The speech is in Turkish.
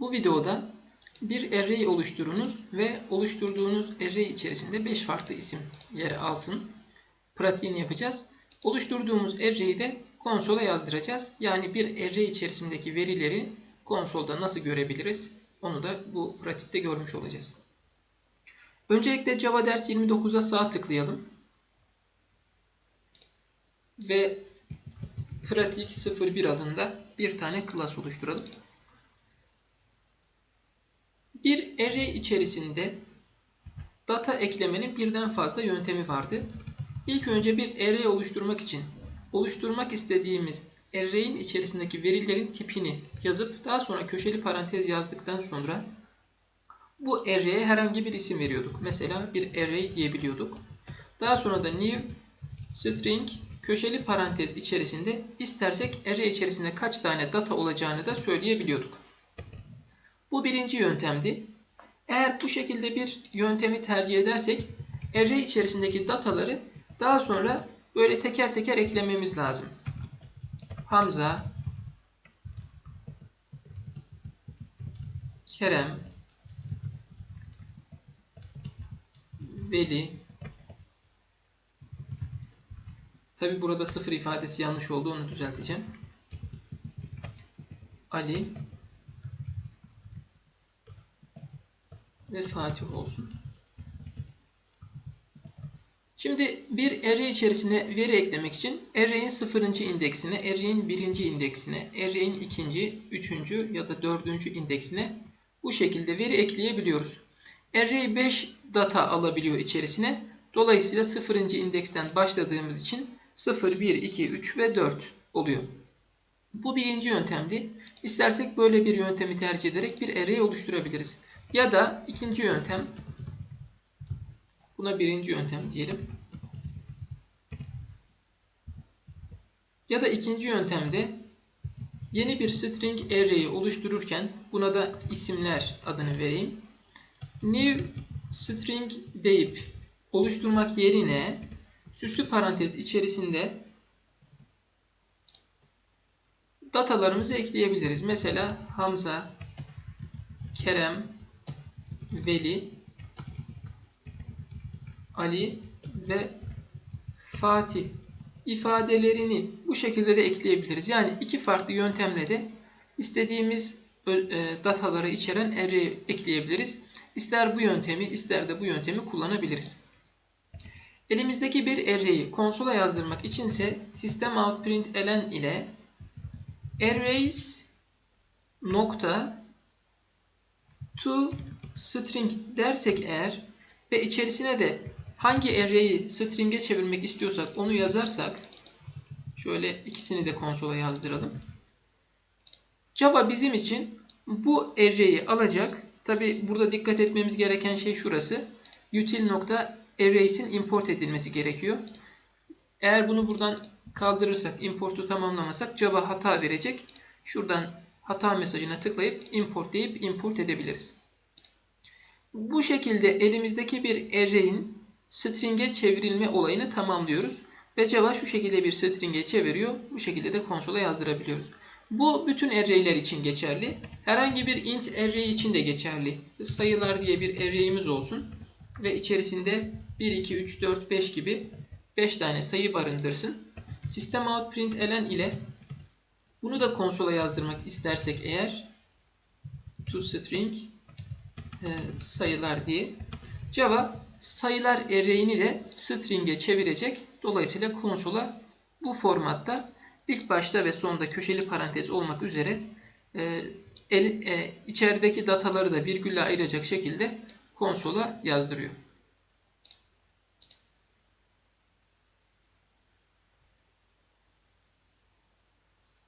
Bu videoda bir array oluşturunuz ve oluşturduğunuz array içerisinde 5 farklı isim yer alsın. Pratiğini yapacağız. Oluşturduğumuz array'i de konsola yazdıracağız. Yani bir array içerisindeki verileri konsolda nasıl görebiliriz? Onu da bu pratikte görmüş olacağız. Öncelikle Java ders 29'a sağ tıklayalım. Ve pratik 01 adında bir tane class oluşturalım. Bir array içerisinde data eklemenin birden fazla yöntemi vardı. İlk önce bir array oluşturmak için oluşturmak istediğimiz array'in içerisindeki verilerin tipini yazıp daha sonra köşeli parantez yazdıktan sonra bu array'e herhangi bir isim veriyorduk. Mesela bir array diyebiliyorduk. Daha sonra da new string köşeli parantez içerisinde istersek array içerisinde kaç tane data olacağını da söyleyebiliyorduk. Bu birinci yöntemdi. Eğer bu şekilde bir yöntemi tercih edersek array içerisindeki dataları daha sonra böyle teker teker eklememiz lazım. Hamza, Kerem, Veli. Tabi burada sıfır ifadesi yanlış oldu onu düzelteceğim. Ali ve Fatih olsun. Şimdi bir array içerisine veri eklemek için array'in sıfırıncı indeksine, array'in birinci indeksine, array'in ikinci, üçüncü ya da dördüncü indeksine bu şekilde veri ekleyebiliyoruz. Array 5 data alabiliyor içerisine. Dolayısıyla sıfırıncı indeksten başladığımız için 0, 1, 2, 3 ve 4 oluyor. Bu birinci yöntemdi. İstersek böyle bir yöntemi tercih ederek bir array oluşturabiliriz. Ya da ikinci yöntem Buna birinci yöntem diyelim. Ya da ikinci yöntemde yeni bir string array'i oluştururken buna da isimler adını vereyim. New string deyip oluşturmak yerine süslü parantez içerisinde datalarımızı ekleyebiliriz. Mesela Hamza, Kerem, Veli Ali ve Fatih ifadelerini bu şekilde de ekleyebiliriz. Yani iki farklı yöntemle de istediğimiz e, dataları içeren array ekleyebiliriz. İster bu yöntemi ister de bu yöntemi kullanabiliriz. Elimizdeki bir array'i konsola yazdırmak içinse system out print elen ile arrays nokta to string dersek eğer ve içerisine de hangi array'i string'e çevirmek istiyorsak onu yazarsak şöyle ikisini de konsola yazdıralım. Java bizim için bu array'i alacak. Tabi burada dikkat etmemiz gereken şey şurası. util.arrays'in import edilmesi gerekiyor. Eğer bunu buradan kaldırırsak, importu tamamlamasak Java hata verecek. Şuradan hata mesajına tıklayıp import deyip import edebiliriz. Bu şekilde elimizdeki bir array'in string'e çevrilme olayını tamamlıyoruz. Ve Java şu şekilde bir string'e çeviriyor. Bu şekilde de konsola yazdırabiliyoruz. Bu bütün array'ler için geçerli. Herhangi bir int array için de geçerli. Sayılar diye bir array'imiz olsun. Ve içerisinde 1, 2, 3, 4, 5 gibi 5 tane sayı barındırsın. System out print elen ile bunu da konsola yazdırmak istersek eğer to string e, sayılar diye Java sayılar array'ini de string'e çevirecek. Dolayısıyla konsola bu formatta ilk başta ve sonda köşeli parantez olmak üzere e, e, içerideki dataları da virgülle ayıracak şekilde konsola yazdırıyor.